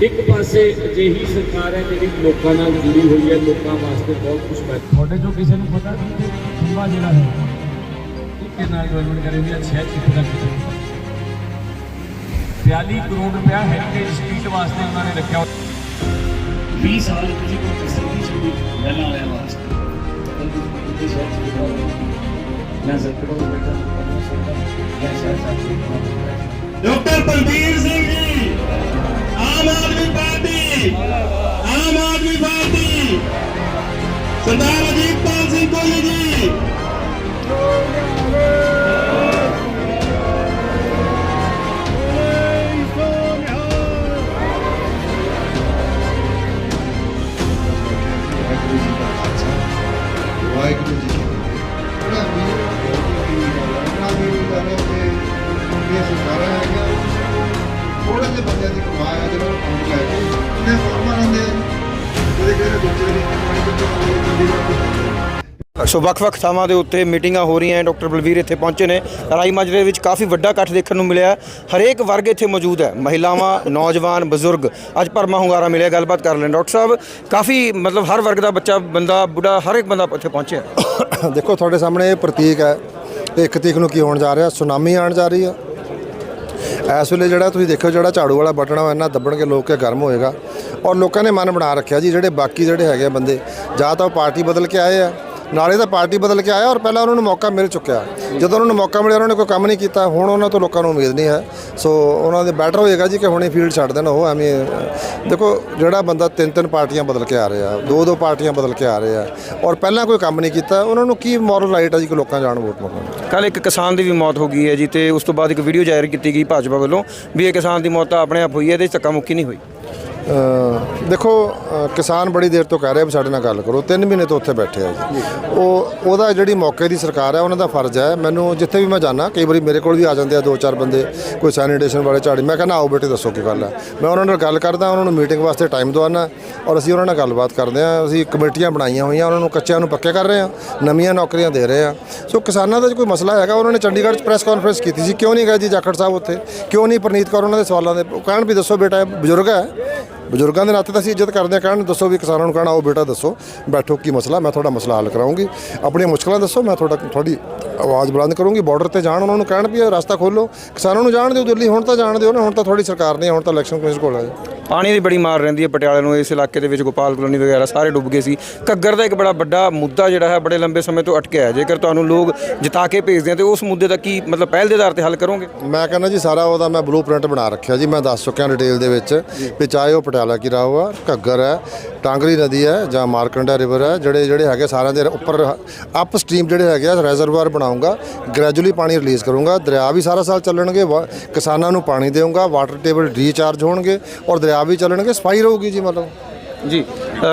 ਇੱਕ ਪਾਸੇ ਅਜਿਹੀ ਸਰਕਾਰ ਹੈ ਜਿਹੜੀ ਲੋਕਾਂ ਨਾਲ ਜੁੜੀ ਹੋਈ ਹੈ ਲੋਕਾਂ ਵਾਸਤੇ ਬਹੁਤ ਕੁਝ ਕਰ ਤੁਹਾਡੇ ਜੋ ਕਿਸੇ ਨੂੰ ਪਤਾ ਨਹੀਂ ਕਿ ਜਿਹੜਾ ਹੈ ਇਹ ਕਿੰਨਾ ਗਵਰਨਮੈਂਟ ਕਰੇਗੀ ਅੱਛਾ ਕਿੱਥੇ ਤੱਕ 42 ਕਰੋੜ ਰੁਪਇਆ ਹੈਰੀਟੇਜ ਸਟਰੀਟ ਵਾਸਤੇ ਉਹਨਾਂ ਨੇ ਰੱਖਿਆ 20 ਸਾਲ ਤੁਸੀਂ ਕੋਈ ਕਿਸੇ ਦੀ ਚੰਗੀ ਲੈਣਾ ਆਇਆ ਵਾਸਤੇ ਮੈਂ ਬੈਠਾ ਮੈਂ ਸ਼ਾਇਦ ਸਾਥੀ doctor Balbir Singh ji the man of the ਸੋ ਵੱਖ-ਵੱਖ ਥਾਵਾਂ ਦੇ ਉੱਤੇ ਮੀਟਿੰਗਾਂ ਹੋ ਰਹੀਆਂ ਡਾਕਟਰ ਬਲਵੀਰ ਇੱਥੇ ਪਹੁੰਚੇ ਨੇ। ਰਾਈ ਮਾਜਰੇ ਵਿੱਚ ਕਾਫੀ ਵੱਡਾ ਇਕੱਠ ਦੇਖਣ ਨੂੰ ਮਿਲਿਆ ਹਰੇਕ ਵਰਗ ਇੱਥੇ ਮੌਜੂਦ ਹੈ। ਮਹਿਲਾਵਾਂ, ਨੌਜਵਾਨ, ਬਜ਼ੁਰਗ, ਅੱਜ ਭਰਮਾ ਹੁੰਗਾਰਾ ਮਿਲਿਆ, ਗੱਲਬਾਤ ਕਰ ਲੈਣ। ਡਾਕਟਰ ਸਾਹਿਬ, ਕਾਫੀ ਮਤਲਬ ਹਰ ਵਰਗ ਦਾ ਬੱਚਾ, ਬੰਦਾ, ਬੁੱਢਾ, ਹਰ ਇੱਕ ਬੰਦਾ ਇੱਥੇ ਪਹੁੰਚਿਆ ਦੇਖੋ, ਤੁਹਾਡੇ ਸਾਹਮਣੇ ਇਹ ਪ੍ਰਤੀਕ ਹੈ ਇਹ ਇੱਕ ਤੀਕ ਨੂੰ ਕੀ ਹੋਣ ਜਾ ਰਿਹਾ? ਸੁਨਾਮੀ ਆਉਣ ਜਾ ਰਹੀ ਆ। ਇਸ ਵੇਲੇ ਜਿਹੜਾ ਤੁਸੀਂ ਦੇਖੋ, ਜਿਹੜਾ ਝਾੜੂ ਵਾਲਾ ਬਟਨ ਆ, ਉਹ ਇੰਨਾ ਦੱਬਣ ਕੇ ਲੋਕ ਕੇ ਗਰਮ ਹੋਏਗਾ। ਔਰ ਲੋਕਾਂ ਨੇ ਮਨ ਬਣਾ ਰੱਖਿਆ ਜੀ, ਜਿਹੜੇ ਬਾਕੀ ਜਿਹੜੇ ਹੈਗੇ ਆ ਬੰਦੇ, ਜਾਂ ਤਾਂ ਉਹ ਪਾਰਟੀ ਬਦਲ ਕੇ ਆਏ ਆ ਨਾਲੇ ਤਾਂ ਪਾਰਟੀ ਬਦਲ ਕੇ ਆਇਆ ਔਰ ਪਹਿਲਾਂ ਉਹਨਾਂ ਨੂੰ ਮੌਕਾ ਮਿਲ ਚੁੱਕਿਆ। ਜਦੋਂ ਉਹਨਾਂ ਨੂੰ ਮੌਕਾ ਮਿਲਿਆ, ਉਹਨਾਂ ਨੇ ਕੋਈ ਕੰਮ ਨਹੀਂ ਕੀਤਾ। ਹੁਣ ਉਹਨਾਂ ਤੋਂ ਲੋਕਾਂ ਨੂੰ ਉਮੀਦ ਨਹੀਂ ਹੈ। ਸੋ ਉਹਨਾਂ ਦੇ ਬੈਟਰ ਹੋਏਗਾ ਜੀ ਕਿ ਹੁਣੇ ਫੀਲਡ ਛੱਡ ਦੇਣ ਉਹ, ਐਵੇਂ ਦੇਖੋ, ਜਿਹੜਾ ਬੰਦਾ ਤਿੰਨ ਤਿੰਨ ਪਾਰਟੀਆਂ ਬਦਲ ਕੇ ਆ ਰਿਹਾ, ਦੋ ਦੋ ਪਾਰਟੀਆਂ ਬਦਲ ਕੇ ਆ ਰਿਹਾ ਔਰ ਪਹਿਲਾਂ ਕੋਈ ਕੰਮ ਨਹੀਂ ਕੀਤਾ, ਉਹਨਾਂ ਨੂੰ ਕੀ ਮੋਰਲ ਰਾਈਟ ਹੈ ਜੀ ਕਿ ਲੋਕਾਂ ਜਾਣ ਵੋਟ ਮੰਗਣ ਕੱਲ ਇੱਕ ਕਿਸਾਨ ਦੀ ਵੀ ਮੌਤ ਹੋ ਗਈ ਹੈ ਜੀ ਤੇ ਉਸ ਤੋਂ ਬਾਅਦ ਇੱਕ ਵੀਡੀਓ ਜਾਰੀ ਕੀਤੀ ਗਈ ਭਾਜਪਾ ਵੱਲੋਂ ਵੀ ਇਹ ਕਿਸਾਨ ਦੀ ਮੌਤ ਆਪਣੇ ਆਪ ਹੋਈ ਹੈ, ਇਹਦੇ 'ਚ ਧੱਕਾ ਮੁੱਕੀ ਨਹੀਂ ਹੋਈ। ਦੇਖੋ ਕਿਸਾਨ ਬੜੀ ਦੇਰ ਤੋਂ ਕਹਿ ਰਿਹਾ ਵੀ ਸਾਡੇ ਨਾਲ ਗੱਲ ਕਰੋ। 3 ਮਹੀਨੇ ਤੋਂ ਉੱਥੇ ਬੈਠੇ ਆ ਜੀ। ਉਹ, ਉਹਦਾ ਜਿਹੜੀ ਮੌਕੇ ਦੀ ਸਰਕਾਰ ਹੈ, ਉਹਨਾਂ ਦਾ ਫਰਜ਼ ਹੈ। ਮੈਨੂੰ ਜਿੱਥੇ ਵੀ ਮੈਂ ਜਾਣਾ ਕਈ ਵਾਰੀ ਮੇਰੇ ਕੋਲ ਵੀ ਆ ਜਾਂਦੇ ਆ ਦੋ ਚਾਰ ਬੰਦੇ, ਕੋਈ ਸੈਨੀਟੇਸ਼ਨ ਵਾਲੇ ਝਾੜੀ। ਮੈਂ ਕਹਿੰਦਾ, ਆਓ ਬੇਟੇ, ਦੱਸੋ ਕੀ ਗੱਲ ਹੈ। ਮੈਂ ਉਹਨਾਂ ਨਾਲ ਗੱਲ ਕਰਦਾ, ਉਹਨਾਂ ਨੂੰ ਮੀਟਿੰਗ ਵਾਸਤੇ ਟਾਈਮ ਦਵਾਨਾ ਔਰ ਅਸੀਂ ਉਹਨਾਂ ਨਾਲ ਗੱਲਬਾਤ ਕਰਦੇ ਆ ਅਸੀਂ ਕਮੇਟੀਆਂ ਬਣਾਈਆਂ ਹੋਈਆਂ, ਉਹਨਾਂ ਨੂੰ ਕੱਚਿਆਂ ਨੂੰ ਪੱਕੇ ਕਰ ਰਹੇ ਆ ਨਵੀਆਂ ਨੌਕਰੀਆਂ ਦੇ ਰਹੇ ਆ ਸੋ ਕਿਸਾਨਾਂ ਦਾ ਕੋਈ ਮਸਲਾ ਹੈਗਾ, ਉਹਨਾਂ ਨੇ ਚੰਡੀਗੜ੍ਹ 'ਚ ਪ੍ਰੈਸ ਕਾਨਫਰੰਸ ਕੀਤੀ ਸੀ। ਕਿਉਂ ਨਹੀਂ ਗਏ ਜੀ ਜਾਖੜ ਸਾਹਿਬ ਉੱਥੇ? ਕਿਉਂ ਨਹੀਂ ਪ੍ਰਨੀਤ ਕੌਰ ਉਹਨਾਂ ਦੇ ਸਵਾਲਾਂ ਦੇ? ਕਹਿਣ ਵੀ ਦੱਸੋ ਬੇਟਾ ਬਜ਼ੁਰਗ ਹੈ। ਬਜ਼ੁਰਗਾਂ ਦੇ ਨਾਤੇ ਤਾਂ ਅਸੀਂ ਇੱਜ਼ਤ ਕਰਦੇ ਹਾਂ, ਕਹਿਣ ਦੱਸੋ ਵੀ ਕਿਸਾਨਾਂ ਨੂੰ ਕਹਿਣਾ ਆਓ ਬੇਟਾ ਦੱਸੋ, ਬੈਠੋ ਕੀ ਮਸਲਾ, ਮੈਂ ਤੁਹਾਡਾ ਮਸਲਾ ਹੱਲ ਕਰਾਉਂਗੀ। ਆਪਣੀਆਂ ਮੁਸ਼ਕਲਾਂ ਦੱਸੋ, ਮੈਂ ਤੁਹਾਡਾ, ਤੁਹਾਡੀ ਆਵਾਜ਼ ਬੁਲੰਦ ਕਰੂੰਗੀ ਬਾਰਡਰ ਤੇ ਜਾਣ ਉਹਨਾਂ ਨੂੰ ਕਹਿਣ ਵੀ ਰਸਤਾ ਖੋਲੋ। ਕਿਸਾਨਾਂ ਨੂੰ ਜਾਣ ਦਿਓ ਦਿੱਲੀ ਹੁਣ ਤਾਂ ਜਾਣ ਦਿਓ ਨਾ, ਹੁਣ ਤਾਂ ਤੁਹਾਡੀ ਸਰਕਾਰ ਨੇ, ਹੁਣ ਤਾਂ ਇਲੈਕਸ਼ਨ ਕਮਿਸ਼ਨ ਕੋਲ ਹੈ ਪਾਣੀ ਦੀ ਬੜੀ ਮਾਰ ਰਹਿੰਦੀ ਹੈ ਪਟਿਆਲੇ ਨੂੰ ਇਸ ਇਲਾਕੇ ਦੇ ਵਿੱਚ ਗੋਪਾਲ ਕਲੋਨੀ ਵਗੈਰਾ ਸਾਰੇ ਡੁੱਬ ਗਏ ਸੀ। ਘੱਗਰ ਦਾ ਇੱਕ ਬੜਾ ਵੱਡਾ ਮੁੱਦਾ ਜਿਹੜਾ ਹੈ ਬੜੇ ਲੰਬੇ ਸਮੇਂ ਤੋਂ ਅਟਕਿਆ ਹੈ। ਜੇਕਰ ਤੁਹਾਨੂੰ ਲੋਕ ਜਿਤਾ ਕੇ ਭੇਜਦੇ ਆ ਤੇ ਉਸ ਮੁੱਦੇ ਦਾ ਕੀ ਮਤਲਬ ਪਹਿਲ ਦੇ ਆਧਾਰ ਤੇ ਹੱਲ ਕਰੋਗੇ? ਮੈਂ ਕਹਿੰਦਾ ਜੀ ਸਾਰਾ ਉਹਦਾ ਮੈਂ ਬਲੂਪ੍ਰਿੰਟ ਬਣਾ ਰੱਖਿਆ ਜੀ ਮੈਂ ਦੱਸ ਚੁੱਕਿਆ ਡਿਟੇਲ ਦੇ ਵਿੱਚ ਵੀ ਚਾਹੇ ਉਹ ਪਟਿਆਲਾ ਕੀ ਰਾਹ ਆ ਘੱਗਰ ਹੈ ਟਾਂਗਰੀ ਨਦੀ ਹੈ ਜਾਂ ਮਾਰਕੰਡਾ ਰਿਵਰ ਹੈ ਜਿਹੜੇ ਜਿਹੜੇ ਹੈਗੇ ਸਾਰਿਆਂ ਦੇ ਉੱਪਰ ਅਪ ਸਟ੍ਰੀਮ ਜਿਹੜੇ ਹੈਗੇ ਆ ਰੈਜ਼ਰਵਾਇਰ ਬਣਾਉਂਗਾ ਗ੍ਰੈਜੂਅਲੀ ਪਾਣੀ ਰਿਲੀਜ਼ ਕਰੂੰਗਾ ਦਰਿਆ ਵੀ ਸਾਰਾ ਸਾਲ ਚੱਲਣਗੇ ਕਿਸਾਨਾਂ ਨੂੰ ਪਾਣੀ ਦੇਵਾਂਗਾ ਵਾਟਰ ਟੇਬਲ ਰੀਚਾਰਜ ਹੋਣਗੇ ਔਰ ਦਰਿਆ ਵੀ ਚੱਲਣਗੇ ਸਫ਼ਾਈ ਰਹੂਗੀ ਜੀ ਮਤਲਬ। ਜੀ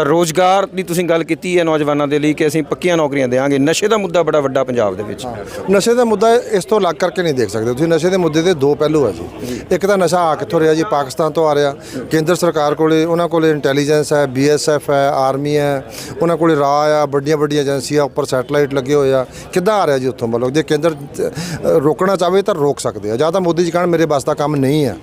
ਰੋਜ਼ਗਾਰ ਦੀ ਤੁਸੀਂ ਗੱਲ ਕੀਤੀ ਹੈ ਨੌਜਵਾਨਾਂ ਦੇ ਲਈ ਕਿ ਅਸੀਂ ਪੱਕੀਆਂ ਨੌਕਰੀਆਂ ਦੇਵਾਂਗੇ। ਨਸ਼ੇ ਦਾ ਮੁੱਦਾ ਬੜਾ ਵੱਡਾ ਪੰਜਾਬ ਦੇ ਵਿੱਚ। ਨਸ਼ੇ ਦਾ ਮੁੱਦਾ ਇਸ ਤੋਂ ਅਲੱਗ ਕਰਕੇ ਨਹੀਂ ਦੇਖ ਸਕਦੇ। ਤੁਸੀਂ ਨਸ਼ੇ ਦੇ ਮੁੱਦੇ ਦੇ ਦੋ ਪਹਿਲੂ ਆ ਜੀ। ਇੱਕ ਤਾਂ ਨਸ਼ਾ ਆ ਕਿੱਥੋਂ ਰਿਹਾ ਜੀ? ਪਾਕਿਸਤਾਨ ਤੋਂ ਆ ਰਿਹਾ। ਕੇਂਦਰ ਸਰਕਾਰ ਕੋਲੇ ਉਹਨਾਂ ਕੋਲੇ ਇੰਟੈਲੀਜੈਂਸ ਹੈ ਬੀਐਸਐਫ ਹੈ ਆਰਮੀ ਹੈ। ਉਹਨਾਂ ਕੋਲੇ ਰਾਹ ਆ ਵੱਡੀਆਂ ਵੱਡੀਆਂ ਏਜੰਸੀਆਂ ਉੱਪਰ ਸੈਟਲਾਈਟ ਲੱਗੇ ਹੋਏ ਆ। ਕਿੱਦਾਂ ਆ ਰਿਹਾ ਜੀ ਉੱਥੋਂ ਮਤਲਬ? ਜੇ ਕੇਂਦਰ ਰੋਕਣਾ ਚਾਹਵੇ ਤਾਂ ਰੋਕ ਸਕਦੇ ਆ। ਜਾਂ ਤਾਂ ਮੋਦੀ ਜੀ ਕਹਿਣ ਮੇਰੇ ਬਸ ਦਾ ਕੰਮ ਨਹੀਂ ਹੈ।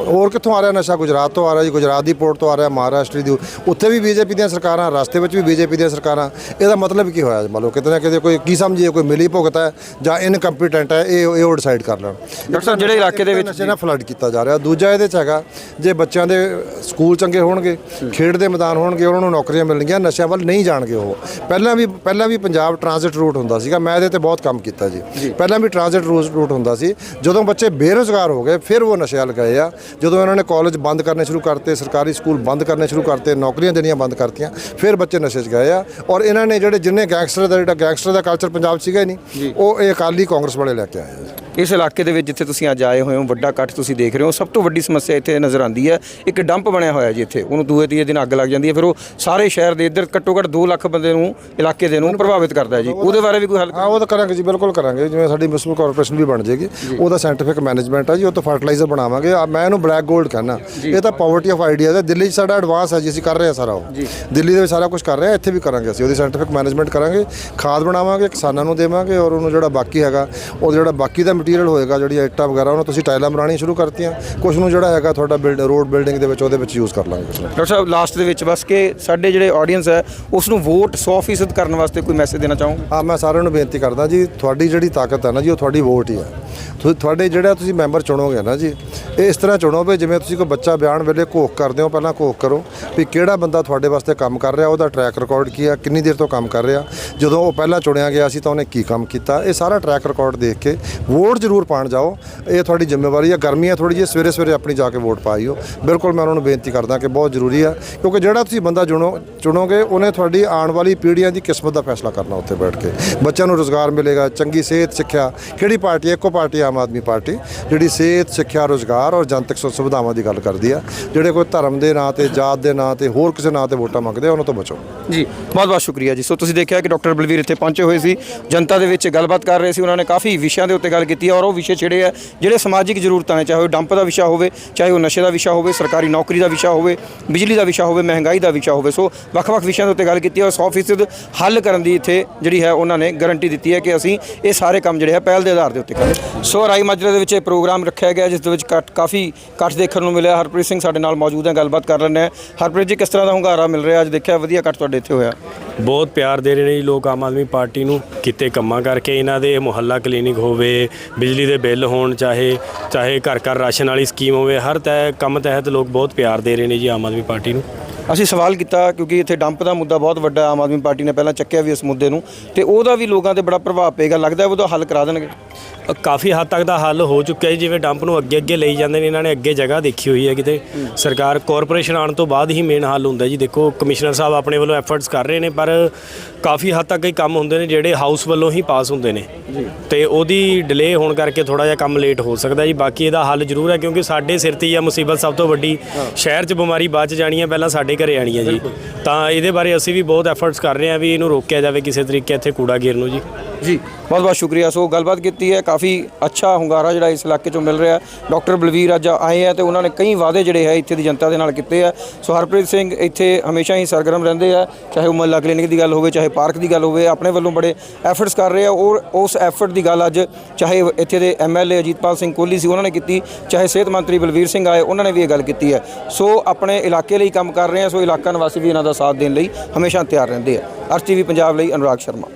ਹੋਰ ਕਿੱਥੋਂ ਆ ਰਿਹਾ ਨਸ਼ਾ? ਗੁਜਰਾਤ ਤੋਂ ਆ ਰਿਹਾ ਜੀ। ਗੁਜਰਾਤ ਦੀ ਪੋਰਟ ਤੋਂ ਆ ਰਿਹਾ ਮਹਾਰਾਸ਼ਟਰ ਦੀ ਉੱਥੇ ਵੀ ਬੀਜੇਪੀ ਦੀਆਂ ਸਰਕਾਰਾਂ ਰਸਤੇ ਵਿੱਚ ਵੀ ਬੀਜੇਪੀ ਦੀਆਂ ਸਰਕਾਰਾਂ। ਇਹਦਾ ਮਤਲਬ ਕੀ ਹੋਇਆ ਮੰਨ ਲਓ ਕਿਤੇ ਨਾ ਕਿਤੇ ਕੋਈ ਕੀ ਸਮਝੀਏ ਕੋਈ ਮਿਲੀ ਭੁਗਤ ਹੈ ਜਾਂ ਇਨਕੰਪੀਟੈਂਟ ਹੈ ਇਹ ਇਹ ਉਹ ਡਿਸਾਈਡ ਕਰ ਲੈਣ। ਡਾਕਟਰ ਸਾਹਿਬ ਜਿਹੜੇ ਇਲਾਕੇ ਦੇ ਵਿੱਚ ਨਸ਼ੇ ਨਾਲ ਫਲੱਡ ਕੀਤਾ ਜਾ ਰਿਹਾ। ਦੂਜਾ ਇਹਦੇ ਚ ਹੈਗਾ ਜੇ ਬੱਚਿਆਂ ਦੇ ਸਕੂਲ ਚੰਗੇ ਹੋਣਗੇ ਖੇਡ ਦੇ ਮੈਦਾਨ ਹੋਣਗੇ ਉਹਨਾਂ ਨੂੰ ਨੌਕਰੀਆਂ ਮਿਲਣਗੀਆਂ ਨਸ਼ਿਆਂ ਵੱਲ ਨਹੀਂ ਜਾਣਗੇ ਉਹ। ਪਹਿਲਾਂ ਵੀ ਪਹਿਲਾਂ ਵੀ ਪੰਜਾਬ ਟ੍ਰਾਂਜ਼ਿਟ ਰੂਟ ਹੁੰਦਾ ਸੀਗਾ। ਮੈਂ ਇਹਦੇ ਤੇ ਬਹੁਤ ਕੰਮ ਕੀਤਾ ਜੀ। ਪਹਿਲਾਂ ਵੀ ਟ੍ਰਾਂਜ਼ਿਟ ਰੂਟ ਹੁੰਦਾ ਸੀ। ਜਦੋਂ ਬੱਚੇ ਬੇਰੁਜ਼ਗਾਰ ਹੋ ਗਏ ਫਿਰ ਉਹ ਨਸ਼ੇ ਵੱਲ ਗਏ ਆ। ਜਦੋਂ ਇਹਨਾਂ ਨੇ ਕਾਲਜ ਬੰਦ ਕਰਨੇ ਸ਼ੁਰੂ ਕਰਤੇ ਸਰਕਾਰੀ ਸਕੂਲ ਬੰਦ ਕਰਨੇ ਸ਼ੁਰੂ ਕਰਤੇ ਨੌਕਰੀਆਂ ਦੇਣੀਆਂ ਬੰਦ ਕਰਤੀਆਂ ਫਿਰ ਬੱਚੇ ਨਸ਼ੇ 'ਚ ਗਏ ਆ। ਔਰ ਇਹਨਾਂ ਨੇ ਜਿਹੜੇ ਜਿੰਨੇ ਗੈਂਗਸਟਰ ਦਾ ਜਿਹੜਾ ਗੈਂਗਸਟਰ ਦਾ ਕਲਚਰ ਪੰਜਾਬ 'ਚ ਸੀਗਾ ਹੀ ਨਹੀਂ ਉਹ ਇਹ ਅਕਾਲੀ ਕਾਂਗਰਸ ਵਾਲੇ ਲੈ ਕੇ ਆਏ ਆ। ਇਸ ਇਲਾਕੇ ਦੇ ਵਿੱਚ ਜਿੱਥੇ ਤੁਸੀਂ ਅੱਜ ਆਏ ਹੋਏ ਹੋ ਵੱਡਾ ਇਕੱਠ ਤੁਸੀਂ ਦੇਖ ਰਹੇ ਹੋ ਸਭ ਤੋਂ ਵੱਡੀ ਸਮੱਸਿਆ ਇੱਥੇ ਨਜ਼ਰ ਆਉਂਦੀ ਹੈ ਇੱਕ ਡੰਪ ਬਣਿਆ ਹੋਇਆ ਜੀ ਇੱਥੇ ਉਹਨੂੰ ਦੂਏ ਤੀਏ ਦਿਨ ਅੱਗ ਲੱਗ ਜਾਂਦੀ ਹੈ ਫਿਰ ਉਹ ਸਾਰੇ ਸ਼ਹਿਰ ਦੇ ਇੱਧਰ ਘੱਟੋ ਘੱਟ 2 ਲੱਖ ਬੰਦੇ ਨੂੰ ਇਲਾਕੇ ਦੇ ਨੂੰ ਪ੍ਰਭਾਵਿਤ ਕਰਦਾ ਹੈ ਜੀ ਉਹਦੇ ਬਾਰੇ ਵੀ ਕੋਈ ਹੱਲ ਹਾਂ ਉਹ ਤਾਂ ਕਰਾਂਗੇ ਜੀ ਬਿਲਕੁਲ ਕਰਾਂਗੇ ਜਿਵੇਂ ਸਾਡੀ ਮਿਊਨਿਸਪਲ ਕਾਰਪੋਰੇਸ਼ਨ ਵੀ ਬਣ ਜਾਏਗੀ ਉਹਦਾ ਸਾਇੰਟੀਫਿਕ ਮੈਨੇਜਮੈਂਟ ਹੈ ਜੀ ਉਹ ਤੋਂ ਫਰਟੀਲਾਈਜ਼ਰ ਬਣਾਵਾਂਗੇ ਆ ਮੈਂ ਇਹਨੂੰ ਬਲੈਕ 골ਡ ਕਹਿੰਦਾ ਇਹ ਤਾਂ ਪਾਵਰਟੀ ਆਫ ਆਈਡੀਆਜ਼ ਹੈ ਦਿੱਲੀ 'ਚ ਸਾਡਾ ਐਡਵਾਂਸ ਹੈ ਜੀ ਅਸੀਂ ਕਰ ਰਹੇ ਹਾਂ ਸਾਰਾ ਉਹ। ਦਿੱਲੀ ਦੇ ਵਿੱਚ ਸਾਰਾ ਕੁਝ ਕਰ ਰਹੇ ਹਾਂ ਇੱਥੇ ਵੀ ਕਰਾਂਗੇ ਅਸੀਂ ਉਹਦੀ ਸਾਇੰਟੀਫਿਕ ਮੈਨੇਜਮੈਂਟ ਕਰਾਂਗੇ ਖਾਦ ਬਣਾਵਾਂਗੇ ਕਿਸਾਨਾਂ ਨੂੰ ਦੇਵਾਂਗੇ ਔਰ ਉਹਨੂੰ ਜਿਹੜਾ ਬਾਕੀ ਹੈਗਾ ਉਹ ਜਿਹੜਾ ਬਾਕੀ ਦਾ ਮਟੀਰੀਅਲ ਹੋਏਗਾ ਜਿਹੜੀਆਂ ਇੱਟਾਂ ਵਗੈਰਾ ਉਹਨਾਂ ਤੁਸੀਂ ਟਾਈਲਾਂ ਬਣਾਉਣੀਆਂ ਸ਼ੁਰੂ ਕਰਤੀਆਂ। ਕੁਝ ਨੂੰ ਜਿਹੜਾ ਹੈਗਾ ਤੁਹਾਡਾ ਬਿਲਡ ਰੋਡ ਬਿਲਡਿੰਗ ਦੇ ਵਿੱਚ ਉਹਦੇ ਵਿੱਚ ਯੂਜ਼ ਕਰ ਲਾਂਗੇ ਨੂੰ। ਡਾਕਟਰ ਸਾਹਿਬ ਲਾਸਟ ਦੇ ਵਿੱਚ ਬਸ ਕਿ ਸਾਡੇ ਜਿਹੜੇ ਆਡੀਅנס ਹੈ ਉਸ ਨੂੰ ਵੋਟ 100% ਕਰਨ ਵਾਸਤੇ ਕੋਈ ਮੈਸੇਜ ਦੇਣਾ ਚਾਹੋਗੇ? ਹਾਂ ਮੈਂ ਸਾਰਿਆਂ ਨੂੰ ਬੇਨਤੀ ਕਰਦਾ ਜੀ ਤੁਹਾਡੀ ਜਿਹੜੀ ਤਾਕਤ ਹੈ ਨਾ ਜੀ ਉਹ ਤੁਹਾਡੀ ਵੋਟ ਹੀ ਹੈ। ਤੁਹਾਡੇ ਜਿਹੜਾ ਤੁਸੀਂ ਮੈਂਬਰ ਚੁਣੋਗੇ ਨਾ ਜੀ ਇਹ ਇਸ ਤਰ੍ਹਾਂ ਚੁਣੋ ਵੀ ਜਿਵੇਂ ਤੁਸੀਂ ਕੋਈ ਬੱਚਾ ਬਿਆਨ ਵੇਲੇ ਘੋਖ ਕਰਦੇ ਹੋ ਪਹਿਲਾਂ ਘੋਖ ਕਰੋ ਵੀ ਕਿਹੜਾ ਬੰਦਾ ਤੁਹਾਡੇ ਵਾਸਤੇ ਕੰਮ ਕਰ ਰਿਹਾ ਉਹਦਾ ਟਰੈਕ ਰਿਕਾਰਡ ਕੀ ਆ ਕਿੰਨੀ ਦੇਰ ਤੋਂ ਕੰਮ ਕਰ ਰਿਹਾ। ਜਦੋਂ ਉਹ ਪਹਿਲਾਂ ਚੁਣਿਆ ਗਿਆ ਸੀ ਤਾਂ ਉਹਨੇ ਕੀ ਕੰਮ ਕੀਤਾ ਇਹ ਸਾਰਾ ਟਰੈਕ ਰਿਕਾਰਡ ਦੇਖ ਕੇ ਵੋਟ ਵੋਟ ਜ਼ਰੂਰ ਪਾਣ ਜਾਓ। ਇਹ ਤੁਹਾਡੀ ਜ਼ਿੰਮੇਵਾਰੀ ਹੈ ਗਰਮੀਆਂ ਥੋੜੀ ਜਿਹੀ, ਸਵੇਰੇ ਸਵੇਰੇ ਆਪਣੀ ਜਾ ਕੇ ਵੋਟ ਪਾਈਓ ਬਿਲਕੁਲ ਮੈਂ ਉਹਨਾਂ ਨੂੰ ਬੇਨਤੀ ਕਰਦਾ ਕਿ ਬਹੁਤ ਜ਼ਰੂਰੀ ਹੈ ਕਿਉਂਕਿ ਜਿਹੜਾ ਤੁਸੀਂ ਬੰਦਾ ਚੁਣੋ, ਚੁਣੋਗੇ, ਉਹਨੇ ਤੁਹਾਡੀ ਆਉਣ ਵਾਲੀ ਪੀੜ੍ਹੀਆਂ ਦੀ ਕਿਸਮਤ ਦਾ ਫੈਸਲਾ ਕਰਨਾ ਉੱਥੇ ਬੈਠ ਕੇ। ਬੱਚਿਆਂ ਨੂੰ ਰੋਜ਼ਗਾਰ ਮਿਲੇਗਾ, ਚੰਗੀ ਸਿਹਤ, ਸਿੱਖਿਆ। ਕਿਹੜੀ ਪਾਰਟੀ? ਹੈ? ਇੱਕੋ ਪਾਰਟੀ ਆਮ ਆਦਮੀ ਪਾਰਟੀ, ਜਿਹੜੀ ਸਿਹਤ, ਸਿੱਖਿਆ, ਰੋਜ਼ਗਾਰ ਔਰ ਜਨਤਕ ਸੁਵਿਧਾਵਾਂ ਦੀ ਗੱਲ ਕਰਦੀ ਆ। ਜਿਹੜੇ ਕੋਈ ਧਰਮ ਦੇ ਨਾਂ ਤੇ, ਜਾਤ ਦੇ ਨਾਂ ਤੇ, ਹੋਰ ਕਿਸੇ ਨਾਂ ਤੇ ਵੋਟਾਂ ਮੰਗਦੇ ਆ, ਉਹਨਾਂ ਤੋਂ ਬਚੋ। ਜੀ ਬਹੁਤ ਬਹੁਤ ਸ਼ੁਕਰੀਆ ਜੀ। ਸੋ ਤੁਸੀਂ ਦੇਖਿਆ ਕਿ ਡਾਕਟਰ ਬਲਵੀਰ ਇੱਥੇ ਪਹੁੰਚੇ ਹੋਏ ਸੀ। ਜਨਤਾ ਦੇ ਵਿੱਚ ਗੱਲਬਾਤ ਕਰ ਰਹੇ ਸੀ। ਉਹਨਾਂ ਨੇ ਕਾਫੀ ਵਿਸ਼ਿਆਂ ਦੇ ਉੱਤੇ ਗੱਲ ਕੀਤੀ। ਹੈ ਔਰ ਉਹ ਵਿਸ਼ੇ ਛੇੜੇ ਆ, ਜਿਹੜੇ ਸਮਾਜਿਕ ਜ਼ਰੂਰਤਾਂ ਨੇ, ਚਾਹੇ ਉਹ ਡੰਪ ਦਾ ਵਿਸ਼ਾ ਹੋਵੇ, ਚਾਹੇ ਉਹ ਨਸ਼ੇ ਦਾ ਵਿਸ਼ਾ ਹੋਵੇ, ਸਰਕਾਰੀ ਨੌਕਰੀ ਦਾ ਵਿਸ਼ਾ ਹੋਵੇ, ਬਿਜਲੀ ਦਾ ਵਿਸ਼ਾ ਹੋਵੇ, ਮਹਿੰਗਾਈ ਦਾ ਵਿਸ਼ਾ ਹੋਵੇ, ਸੋ ਵੱਖ-ਵੱਖ ਵਿਸ਼ਿਆਂ ਦੇ ਉੱਤੇ ਗੱਲ ਕੀਤੀ ਔਰ 100% ਹੱਲ ਕਰਨ ਦੀ ਇੱਥੇ ਜਿਹੜੀ ਹੈ, ਉਹਨਾਂ ਨੇ ਗਾਰੰਟੀ ਦਿੱਤੀ ਹੈ ਕਿ ਅਸੀਂ ਇਹ ਸਾਰੇ ਕੰਮ ਜਿਹੜੇ ਹੈ ਪਹਿਲ ਦੇ ਆਧਾਰ ਦੇ ਉੱਤੇ ਕਰਾਂਗੇ। ਸੋ ਰਾਈ ਮਾਜਰੇ ਦੇ ਵਿੱਚ ਇਹ ਪ੍ਰੋਗਰਾਮ ਰੱਖਿਆ ਗਿਆ, ਜਿਸ ਦੇ ਵਿੱਚ ਕੱਟ ਕਾਫੀ ਇਕੱਠ ਦੇਖਣ ਨੂੰ ਮਿਲਿਆ। ਹਰਪ੍ਰੀਤ ਸਿੰਘ ਸਾਡੇ ਨਾਲ ਮੌਜੂਦ ਹੈ, ਗੱਲਬਾਤ ਕਰ ਲੈਂਦੇ ਹਾਂ। ਹਰਪ੍ਰੀਤ ਜੀ, ਕਿਸ ਤਰ੍ਹਾਂ ਦਾ ਹੁੰਗਾਰਾ ਮਿਲ ਰਿਹਾ? ਅੱਜ ਦੇਖਿਆ ਵਧੀਆ ਇਕੱਠ ਤੁਹਾਡੇ ਇੱਥੇ ਹੋਇਆ। ਬਹੁਤ ਪਿਆਰ ਦੇ ਰਹੇ ਨੇ ਜੀ ਲੋਕ ਆਮ ਆਦਮੀ ਪਾਰਟੀ ਨੂੰ, ਕੀਤੇ ਕੰਮਾਂ ਕਰਕੇ ਇਹਨਾਂ ਦੇ ਮੁਹੱਲਾ ਕਲੀਨਿਕ ਹੋਵੇ ਬਿਜਲੀ ਦੇ ਬਿੱਲ ਹੋਣ, ਚਾਹੇ ਚਾਹੇ ਘਰ ਘਰ ਰਾਸ਼ਨ ਵਾਲੀ ਸਕੀਮ ਹੋਵੇ, ਹਰ ਤਹਿ, ਕੰਮ ਤਹਿਤ ਲੋਕ ਬਹੁਤ ਪਿਆਰ ਦੇ ਰਹੇ ਨੇ ਜੀ ਆਮ ਆਦਮੀ ਪਾਰਟੀ ਨੂੰ। ਅਸੀਂ ਸਵਾਲ ਕੀਤਾ ਕਿਉਂਕਿ ਇੱਥੇ ਡੰਪ ਦਾ ਮੁੱਦਾ ਬਹੁਤ ਵੱਡਾ ਹੈ, ਆਮ ਆਦਮੀ ਪਾਰਟੀ ਨੇ ਪਹਿਲਾਂ ਚੱਕਿਆ ਵੀ ਇਸ ਮੁੱਦੇ ਨੂੰ ਤੇ ਉਹਦਾ ਵੀ ਲੋਕਾਂ ਤੇ ਬੜਾ ਪ੍ਰਭਾਵ ਪਏਗਾ। ਲੱਗਦਾ ਹੈ ਉਹਦਾ ਹੱਲ ਕਰਾ ਦੇਣਗੇ। ਕਾਫੀ ਹੱਦ ਤੱਕ ਦਾ ਹੱਲ ਹੋ ਚੁੱਕਿਆ ਜੀ ਜਿਵੇਂ ਡੰਪ ਨੂੰ ਅੱਗੇ ਅੱਗੇ ਲਈ ਜਾਂਦੇ ਨੇ ਇਹਨਾਂ ਨੇ ਅੱਗੇ ਜਗ੍ਹਾ ਦੇਖੀ ਹੋਈ ਹੈ ਕਿਤੇ। ਸਰਕਾਰ ਕਾਰਪੋਰੇਸ਼ਨ ਆਉਣ ਤੋਂ ਬਾਅਦ ਹੀ ਮੇਨ ਹੱਲ ਹੁੰਦਾ ਜੀ। ਦੇਖੋ ਕਮਿਸ਼ਨਰ ਸਾਹਿਬ ਆਪਣੇ ਵੱਲੋਂ ਐਫਰਟਸ ਕਰ ਰਹੇ ਨੇ ਪਰ ਕਾਫੀ ਹੱਦ ਤੱਕ ਕਈ ਕੰਮ ਹੁੰਦੇ ਨੇ ਜਿਹੜੇ ਹਾਊਸ ਵੱਲੋਂ ਹੀ ਪਾਸ ਹੁੰਦੇ ਨੇ। ਤੇ ਉਹਦੀ ਡਿਲੇ ਹੋਣ ਕਰਕੇ ਥੋੜਾ ਜਿਹਾ ਕੰਮ ਲੇਟ ਹੋ ਸਕਦਾ ਜੀ। ਬਾਕੀ ਇਹਦਾ ਹੱਲ ਜ਼ਰੂਰ ਹੈ ਕਿਉਂਕਿ ਸਾਡੇ ਸਿਰ ਤੇ ਹੀ ਆ ਮੁਸੀਬਤ ਸਭ ਤੋਂ ਵੱਡੀ। ਸ਼ਹਿਰ 'ਚ ਬਿਮਾਰੀ ਬਾਅਦ 'ਚ ਜਾਣੀ ਹੈ ਪਹਿਲਾਂ ਸਾਡੇ ਘਰੇ ਆਣੀ ਹੈ ਜੀ। ਤਾਂ ਇਹਦੇ ਬਾਰੇ ਅਸੀਂ ਵੀ ਬਹੁਤ ਐਫਰਟਸ ਕਰ ਰਹੇ ਹਾਂ ਵੀ ਇਹਨੂੰ ਰੋਕਿਆ ਜਾਵੇ ਕਿਸੇ ਤਰੀਕੇ ਇੱਥੇ ਕੂੜਾ ਗਿਰਨ ਨੂੰ ਜੀ। ਜੀ ਬਹੁਤ ਬਹੁਤ ਸ਼ੁਕਰੀਆ। ਸੋ ਗੱਲਬਾਤ ਕੀਤੀ ਹੈ ਕਾਫੀ ਅੱਛਾ ਹੁੰਗਾਰਾ ਜਿਹੜਾ ਇਸ ਇਲਾਕੇ ਚੋਂ ਮਿਲ ਰਿਹਾ। ਡਾਕਟਰ ਬਲਵੀਰ ਅੱਜ ਆਏ ਆ ਤੇ ਉਹਨਾਂ ਨੇ ਕਈ ਵਾਅਦੇ ਜਿਹੜੇ ਹੈ ਇੱਥੇ ਦੀ ਜਨਤਾ ਦੇ ਨਾਲ ਕੀਤੇ ਆ। ਸੋ ਹਰਪ੍ਰੀਤ ਸਿੰਘ ਇੱਥੇ ਹਮੇਸ਼ਾ ਹੀ ਸਰਗਰਮ ਰਹਿੰਦੇ ਆ। ਚਾਹੇ ਉਹ ਮਹੱਲਾ ਕਲੀਨਿਕ ਦੀ ਗੱਲ ਹੋਵੇ ਚਾਹੇ ਪਾਰਕ ਦੀ ਗੱਲ ਹੋਵੇ ਆਪਣੇ ਵੱਲੋਂ ਬੜੇ ਐਫਰਟਸ ਕਰ ਰਹੇ ਆ। ਔਰ ਉਸ ਐਫਰਟ ਦੀ ਗੱਲ ਅੱਜ ਚਾਹੇ ਇੱਥੇ ਦੇ ਐਮਐਲਏ ਅਜੀਤਪਾਲ ਸਿੰਘ ਕੋਹਲੀ ਸੀ ਉਹਨਾਂ ਨੇ ਕੀਤੀ। ਚਾਹੇ ਸਿਹਤ ਮੰਤਰੀ ਬਲਵੀਰ ਸਿੰਘ ਆਏ ਉਹਨਾਂ ਨੇ ਵੀ ਇਹ ਗੱਲ ਕੀਤੀ ਹੈ। ਸੋ ਆਪਣੇ ਇਲਾਕੇ ਲਈ ਕੰਮ ਕਰ ਰਹੇ ਆ ਸੋ ਇਲਾਕਾ ਨਿਵਾਸੀ ਵੀ ਇਹਨਾਂ ਦਾ ਸਾਥ ਦੇਣ ਲਈ ਹਮੇਸ਼ਾ ਤਿਆਰ ਰਹਿੰਦੇ ਆ। ਆਰਟੀਵੀ ਪੰਜਾਬ ਲਈ ਅਨੁਰਾਗ ਸ਼ਰਮਾ।